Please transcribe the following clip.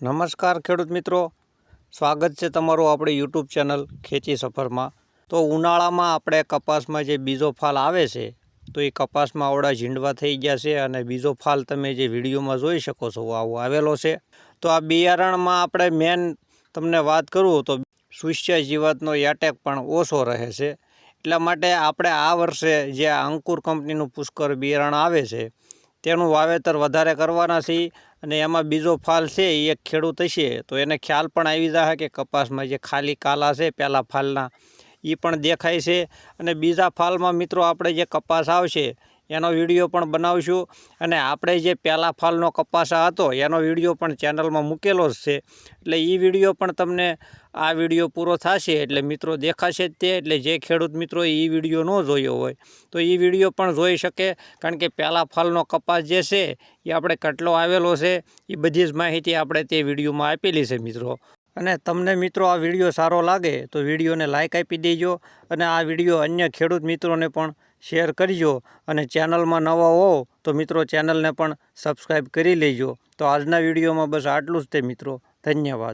નમસ્કાર ખેડૂત મિત્રો. સ્વાગત છે તમારું આપણી યુટ્યુબ ચેનલ ખેતી સફરમાં. તો ઉનાળામાં આપણે કપાસમાં જે બીજો ફાલ આવે છે, તો એ કપાસમાં આવડા ઝીંડવા થઈ ગયા છે અને બીજો ફાલ તમે જે વિડીયોમાં જોઈ શકો છો, આવો આવેલો છે. તો આ બિયારણમાં આપણે મેન તમને વાત કરું તો સુસ્ય જીવાતનો એટેક પણ ઓછો રહે છે. એટલા માટે આપણે આ વર્ષે જે અંકુર કંપનીનું પુષ્કર બિયારણ આવે છે તેનું વાવેતર વધારે કરવાના છીએ અને એમાં બીજો ફાલ છે, એ એક ખેડૂત હશે. તો એને ખ્યાલ પણ આવી જશે કે કપાસમાં જે ખાલી કાલા છે પહેલાં ફાલના. એ પણ દેખાય છે. અને બીજા ફાલમાં મિત્રો આપણે જે કપાસ આવશે એનો વીડિયો પણ બનાવશું. અને આપણે જે પહેલા ફાલનો કપાસા હતો, એનો વીડિયો પણ ચેનલમાં મૂકેલો જ છે. એટલે એ વીડિયો પણ તમને, આ વીડિયો પૂરો થશે. એટલે મિત્રો દેખાશે જ તે. એટલે જે ખેડૂત મિત્રો એ વીડિયો ન જોયો હોય, તો એ વીડિયો પણ જોઈ શકે. કારણ કે પહેલા ફાલનો કપાસ જે છે એ આપણે કેટલો આવેલો છે. એ બધી જ માહિતી આપણે તે વિડીયોમાં આપેલી છે મિત્રો. અને તમને મિત્રો આ વીડિયો સારો લાગે, તો વિડીયોને લાઇક આપી દેજો. અને આ વીડિયો અન્ય ખેડૂત મિત્રોને પણ શેર કરજો અને ચેનલમાં નવા હો તો મિત્રો ચેનલને પણ સબસ્ક્રાઈબ કરી લેજો. તો આજના વિડીયોમાં બસ આટલું જ તે મિત્રો. ધન્યવાદ.